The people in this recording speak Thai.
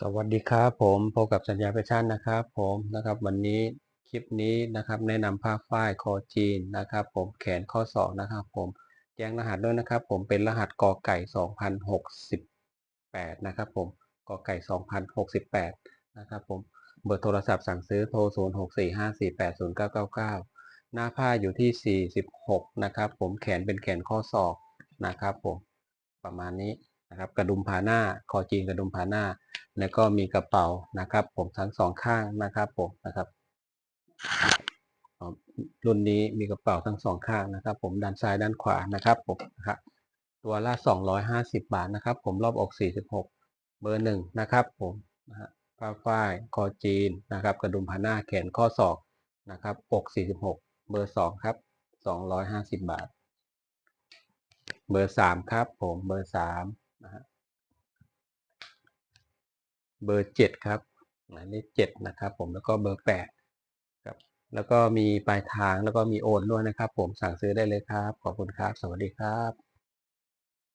สวัสดีครับผมพบกับสัญญาแฟชั่นนะครับผมนะครับวันนี้คลิปนี้นะครับแนะนำผ้าฝ้ายคอจีนนะครับผมแขนข้อศอกนะครับผมแจ้งรหัสด้วยนะครับผมเป็นรหัสกอไก่ 2068นะครับผมกอไก่ 2068นะครับผมเบอร์โทรศัพท์สั่งซื้อโทร 0645480999 หน้าผ้าอยู่ที่ 46นะครับผมแขนเป็นแขนข้อศอกนะครับผมประมาณนี้นะครับกระดุมผาหน้าคอจีนกระดุมผาหน้า แล้วก็มีกระเป๋านะครับ ผมทั้งสองข้างนะครับผมนะครับรุ่นนี้มีกระเป๋าทั้งสองข้างนะครับ ผมด้านซ้ายด้านขวานะครับผมนะครับตัวละ 250 บาทนะครับ ผมรอบอก 46 เบอร์หนึ่งนะครับผมนะฮะผ้าฝ้ายคอจีนนะครับ กระดุมผ้าหน้าแขนข้อศอกนะครับอก46 เบอร์สองครับ 250 บาท เบอร์สามครับ ผมเบอร์สามนะฮะ เบอร์เจ็ดครับหมายเลขเจ็ดนะครับผมแล้วก็เบอร์แปดครับแล้วก็มีปลายทางแล้วก็มีโอนด้วยนะครับ ผมสั่งซื้อได้เลยครับ ขอบคุณครับ สวัสดีครับ